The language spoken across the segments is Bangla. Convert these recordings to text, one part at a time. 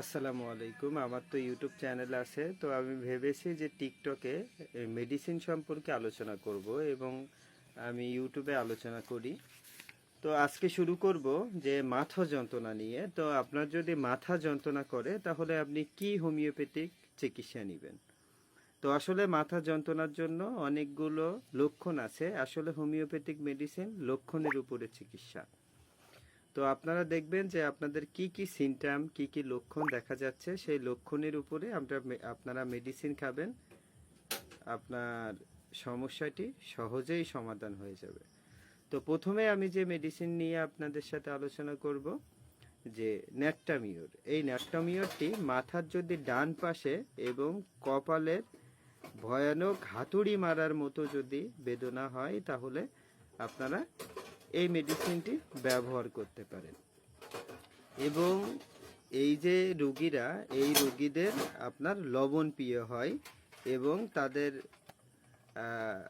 আসসালামু আলাইকুম। আমার তো ইউটিউব চ্যানেল আছে। তো আমি ভেবেছি যে টিকটকে মেডিসিন সম্পর্কে আলোচনা করব এবং আমি ইউটিউবে আলোচনা করি। তো আজকে শুরু করব যে মাথা যন্ত্রণা নিয়ে। তো আপনার যদি মাথা যন্ত্রণা করে, তাহলে আপনি কি হোমিওপ্যাথিক চিকিৎসা নেবেন? তো আসলে মাথা যন্ত্রণার জন্য অনেকগুলো লক্ষণ আছে। আসলে হোমিওপ্যাথিক মেডিসিন লক্ষণের উপরে চিকিৎসা। তো আপনারা দেখবেন যে আপনাদের কি কি সিমটাম কি কি লক্ষণ দেখা যাচ্ছে, সেই লক্ষণের উপরে আমরা আপনারা মেডিসিন খাবেন। আপনার সমস্যাটি সহজেই সমাধান হয়ে যাবে। তো প্রথমে আমি যে মেডিসিন নিয়ে আপনাদের সাথে আলোচনা করব, যে ন্যাট্টামিওর এই ন্যাট্টামিওরটি মাথার যদি ডান পাশে এবং কপালের ভয়ানক হাতুড়ি মারার মতো যদি বেদনা হয়, তাহলে আপনারা এই মেডিসিনটি ব্যবহার করতে পারেন। এবং এই যে রুগীরা এই রুগীদের আপনার লবণ প্রিয় হয় এবং তাদের আহ,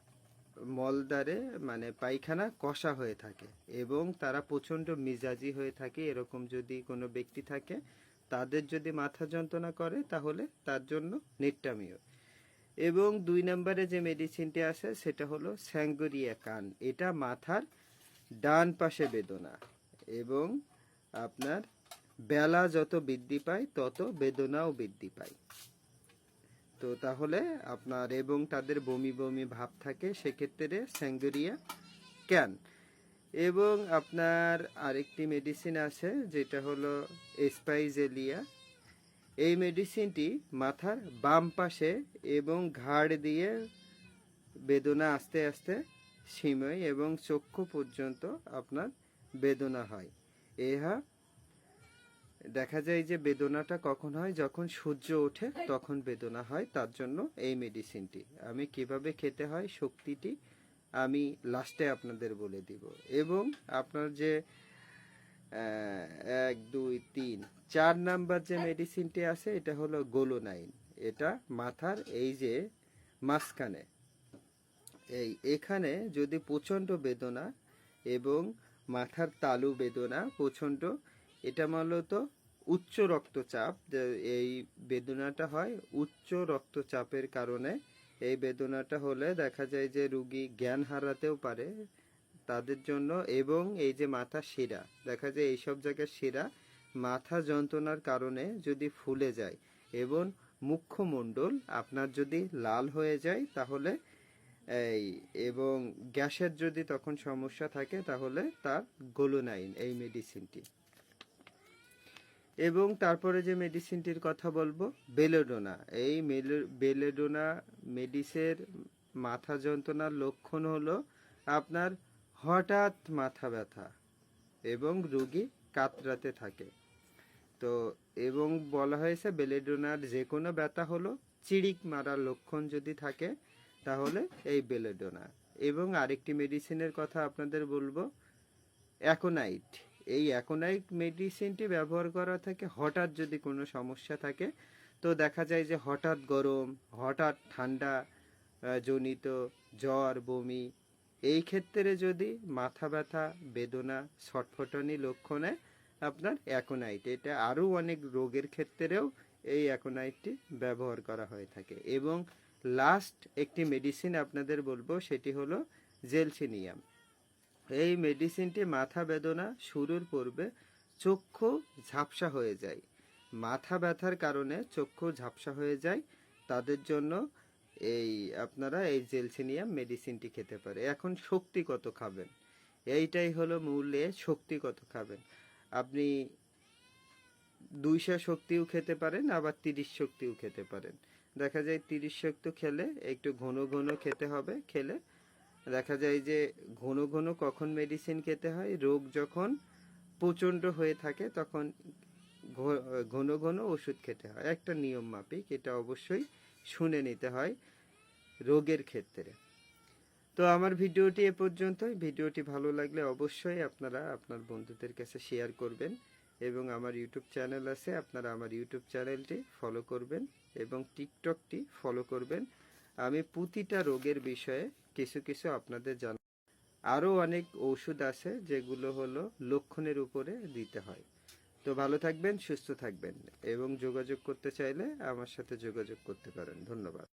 মলদ্বারে মানে পায়খানা কষা হয়ে থাকে এবং তারা প্রচণ্ড মিজাজি হয়ে থাকে এরকম যদি কোনো ব্যক্তি থাকে তাদের যদি মাথা যন্ত্রণা করে তাহলে তার জন্য নিট্টামিও। এবং দুই নম্বরে যে মেডিসিনটি আছে সেটা হলো স্যাঙ্গোরিয়া কান। এটা মাথার ডান পাশে বেদনা এবং আপনার বেলা যত বৃদ্ধি পায়, তত বেদনাও বৃদ্ধি পায়। তো তাহলে আপনার এবং তাদের বমি বমি ভাব থাকে, সেক্ষেত্রে স্যাঙ্গোরিয়া, ক্যান। এবং আপনার আরেকটি মেডিসিন আছে, যেটা হলো স্পাইজেলিয়া এই মেডিসিনটি মাথার বাম পাশে এবং ঘাড় দিয়ে বেদনা আস্তে আস্তে সীমায় এবং চক্ষু পর্যন্ত আপনার বেদনা হয়। এহা দেখা যায় যে বেদনাটা কখন হয়? যখন সূর্য ওঠে, তখন বেদনা হয়। তার জন্য এই মেডিসিনটি আমি কীভাবে খেতে হয়? শক্তিটি আমি লাস্টে আপনাদের বলে দিব। এবং আপনার যে এক, দুই, তিন, চার নাম্বার যে মেডিসিনটি আছে, এটা হলো গোলোনাইন এটা মাথার এই যে মাঝখানে। এই, এখানে যদি প্রচণ্ড বেদনা এবং মাথার তালু বেদনা প্রচণ্ড, এটা মূলত উচ্চ রক্তচাপ এই বেদনাটা হয় উচ্চ রক্তচাপের কারণে। এই বেদনাটা হলে দেখা যায় যে রুগী জ্ঞান হারাতেও পারে তাদের জন্য, এবং এই যে মাথা শিরা, দেখা যায় এইসব জায়গায় শিরা মাথা যন্ত্রণার কারণে যদি ফুলে যায়, এবং মুখ্যমণ্ডল আপনার যদি লাল হয়ে যায়, তাহলে এই, এবং গ্যাসের যদি তখন সমস্যা থাকে, তাহলে তার গোলোনাইন, এই মেডিসিনটি। এবং তারপরে যে মেডিসিনটির কথা বলব, বেলেডোনা। এই বেলেডোনা মেডিসের মাথা যন্ত্রণার লক্ষণ হলো আপনার হঠাৎ মাথা ব্যথা এবং রোগী কাতরাতে থাকে। তো, এবং বলা হয়েছে বেলেডোনার যে কোনো ব্যথা হলো, চিড়িক মারার লক্ষণ যদি থাকে তাহলে এই বেলেডোনা এবং আরেকটি মেডিসিনের কথা আপনাদের বলব অ্যাকোনাইট এই অ্যাকোনাইট মেডিসিনটি ব্যবহার করা থাকে হঠাৎ যদি কোনো সমস্যা থাকে, তো দেখা যায় যে হঠাৎ গরম, হঠাৎ ঠান্ডা জনিত জ্বর, বমি, এই ক্ষেত্রে যদি মাথা ব্যথা, বেদনা, ছটফটানি লক্ষণে আপনার অ্যাকোনাইট এটা আরও অনেক রোগের ক্ষেত্রেও এই অ্যাকোনাইটটি ব্যবহার করা হয়ে থাকে। এবং লাস্ট একটি মেডিসিন আপনাদের বলব, সেটি হলো জেলসিনিয়াম এই মেডিসিনটি মাথা বেদনা শুরুর পূর্বে চক্ষু ঝাপসা হয়ে যায়। মাথা ব্যথার কারণে চক্ষু ঝাপসা হয়ে যায়। তাদের জন্য এই আপনারা এই জেলসিনিয়াম মেডিসিনটি খেতে পারে। এখন শক্তি কত খাবেন। এইটাই হলো মূলে শক্তি কত খাবেন। আপনি দুইশো শক্তিও খেতে পারেন, আবার তিরিশ শক্তিও খেতে পারেন। দেখা যায় তিরিশ শক্তি খেলে একটু ঘন ঘন খেতে হবে, খেলে। দেখা যায় যে ঘন ঘন কখন মেডিসিন খেতে হয়, রোগ যখন প্রচণ্ড হয়ে থাকে তখন ঘন ঘন ওষুধ খেতে হয়। একটা নিয়ম মাফিক, এটা অবশ্যই শুনে নিতে হয় রোগের ক্ষেত্রে। তো আমার ভিডিওটি এ পর্যন্তই। ভিডিওটি ভালো লাগলে অবশ্যই আপনারা আপনার বন্ধুদের কাছে শেয়ার করবেন। এবং আমার ইউটিউব চ্যানেল আছে, আপনারা আমার ইউটিউব চ্যানেলটি ফলো করবেন এবং টিকটকটি ফলো করবেন। আমি প্রতিটা রোগের বিষয়ে কিছু কিছু আপনাদের জান আরও অনেক ওষুধ আছে যেগুলো হলো লক্ষণের উপরে দিতে হয়। তো ভালো থাকবেন, সুস্থ থাকবেন এবং যোগাযোগ করতে চাইলে আমার সাথে যোগাযোগ করতে পারেন। ধন্যবাদ।